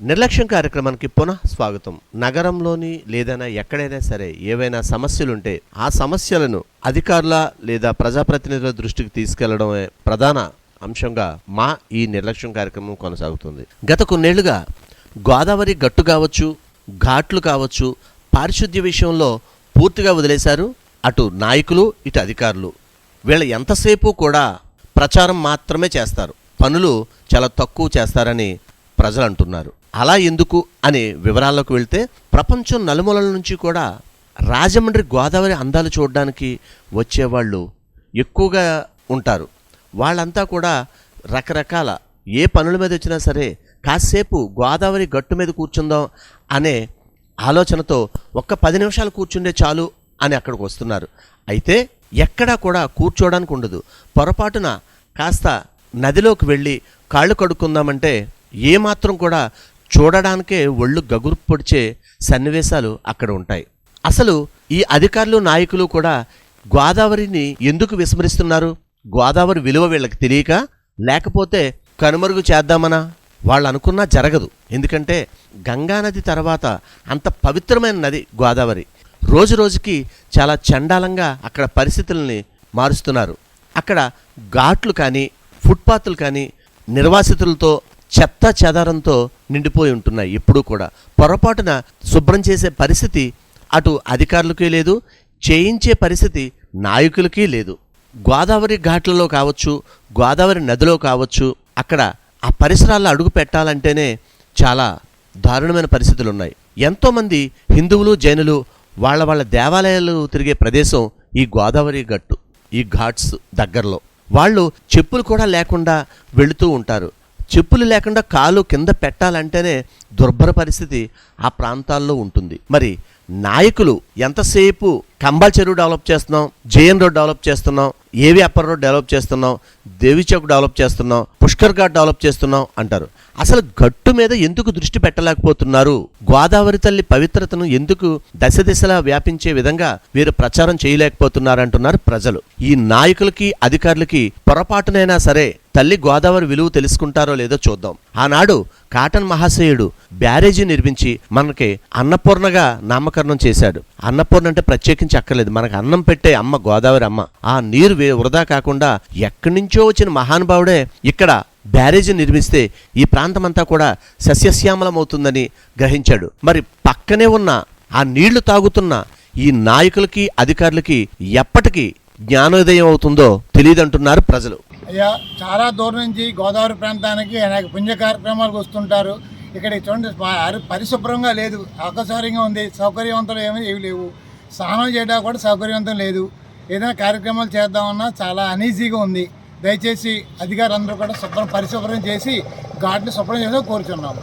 నిర్లక్ష్యం కార్యక్రమానికి పునః స్వాగతం. నగరంలోని లేదైనా ఎక్కడైనా సరే ఏవైనా సమస్యలుంటే ఆ సమస్యలను అధికారుల లేదా ప్రజాప్రతినిధుల దృష్టికి తీసుకెళ్ళడమే ప్రధాన అంశంగా మా ఈ నిర్లక్ష్యం కార్యక్రమం కొనసాగుతుంది. గత కొన్నేళ్ళుగా గోదావరి గట్టు కావచ్చు ఘాట్లు కావచ్చు పారిశుద్ధ్య విషయంలో పూర్తిగా వదిలేశారు అటు నాయకులు ఇటు అధికారులు. వీళ్ళ ఎంతసేపు కూడా ప్రచారం మాత్రమే చేస్తారు. పనులు చాలా తక్కువ చేస్తారని ప్రజలు అంటున్నారు అలా ఎందుకు అనే వివరాల్లోకి వెళ్తే ప్రపంచం నలుమూలల నుంచి కూడా రాజమండ్రి గోదావరి అందాలు చూడడానికి వచ్చేవాళ్ళు ఎక్కువగా ఉంటారు. వాళ్ళంతా కూడా రకరకాల ఏ పనుల మీద వచ్చినా సరే కాసేపు గోదావరి గట్టు మీద కూర్చుందాం అనే ఆలోచనతో ఒక్క పది నిమిషాలు కూర్చుండే చాలు అని అక్కడికి వస్తున్నారు. అయితే ఎక్కడా కూడా కూర్చోవడానికి ఉండదు. పొరపాటున కాస్త నదిలోకి వెళ్ళి కాళ్ళు కడుక్కుందామంటే ఏమాత్రం కూడా చూడడానికే ఒళ్ళు గగురు పొడిచే సన్నివేశాలు అక్కడ ఉంటాయి. అసలు ఈ అధికారులు నాయకులు కూడా గోదావరిని ఎందుకు విస్మరిస్తున్నారు? గోదావరి విలువ వీళ్ళకి తెలియక? లేకపోతే కనుమరుగు చేద్దామనా? వాళ్ళు అనుకున్నా జరగదు. ఎందుకంటే గంగానది తర్వాత అంత పవిత్రమైన నది గోదావరి. రోజు రోజుకి చాలా చండాలంగా అక్కడ పరిస్థితుల్ని మారుస్తున్నారు. అక్కడ ఘాట్లు కానీ ఫుట్పాత్లు కానీ నిర్వాసితులతో చెత్త చెదారంతో నిండిపోయి ఉంటున్నాయి ఎప్పుడూ కూడా. పొరపాటున శుభ్రం చేసే పరిస్థితి అటు అధికారులకి లేదు చేయించే పరిస్థితి నాయకులకి లేదు. గోదావరి ఘాట్లలో కావచ్చు గోదావరి నదిలో కావచ్చు అక్కడ ఆ పరిసరాల్లో అడుగు పెట్టాలంటేనే చాలా దారుణమైన పరిస్థితులు ఉన్నాయి. ఎంతోమంది హిందువులు జైనులు వాళ్ళ వాళ్ళ దేవాలయాలు తిరిగే ప్రదేశం ఈ గోదావరి గట్టు ఈ ఘాట్స్ దగ్గరలో. వాళ్ళు చెప్పులు కూడా లేకుండా వెళుతూ ఉంటారు. చెప్పులు లేకుండా కాలు కింద పెట్టాలంటేనే దుర్భర పరిస్థితి ఆ ప్రాంతాల్లో ఉంటుంది. మరి నాయకులు ఎంతసేపు కంబాల్ చెరువు డెవలప్ చేస్తున్నాం జేఎన్ రోడ్ డెవలప్ చేస్తున్నాం ఏవి అప్పర్ రోడ్ డెవలప్ చేస్తున్నాం దేవి చౌక్ డెవలప్ చేస్తున్నాం పుష్కర్ ఘాట్ డెవలప్ చేస్తున్నాం అంటారు. అసలు గట్టు మీద ఎందుకు దృష్టి పెట్టలేకపోతున్నారు? గోదావరి తల్లి పవిత్రతను ఎందుకు దశ దిశలా వ్యాపించే విధంగా వీరు ప్రచారం చేయలేకపోతున్నారు అంటున్నారు ప్రజలు. ఈ నాయకులకి అధికారులకి పొరపాటునైనా సరే తల్లి గోదావరి విలువ తెలుసుకుంటారో లేదో చూద్దాం. ఆనాడు కాటన్ మహాశయుడు బ్యారేజీ నిర్మించి మనకి అన్నపూర్ణగా నామకరణం చేశాడు. అన్నపూర్ణ అంటే ప్రత్యేకించి అక్కర్లేదు. మనకు అన్నం పెట్టే అమ్మ గోదావరి అమ్మ. ఆ నీరు వృధా కాకుండా ఎక్కడి నుంచో వచ్చిన మహానుభావుడే ఇక్కడ బ్యారేజీ నిర్మిస్తే ఈ ప్రాంతమంతా కూడా సస్యశ్యామలమవుతుందని గ్రహించాడు. మరి పక్కనే ఉన్న ఆ నీళ్ళు తాగుతున్న ఈ నాయకులకి అధికారులకి ఎప్పటికీ జ్ఞానోదయం అవుతుందో తెలియదంటున్నారు ప్రజలు. అయ్యా చాలా దూరం నుంచి గోదావరి ప్రాంతానికి అనేక పుణ్య కార్యక్రమాలకు వస్తుంటారు. ఇక్కడ చూడండి పరిశుభ్రంగా లేదు. అకసౌకర్యంగా ఉంది. సౌకర్యవంతులు ఏమీ ఏవి లేవు. స్నానం చేయడానికి కూడా సౌకర్యవంతం లేదు. ఏదైనా కార్యక్రమాలు చేద్దామన్నా చాలా అనీజీగా ఉంది. దయచేసి అధికారులందరూ కూడా శుభ్రం పరిశుభ్రం చేసి ఘాట్ని శుభ్రం చేసి కోరుచున్నాము.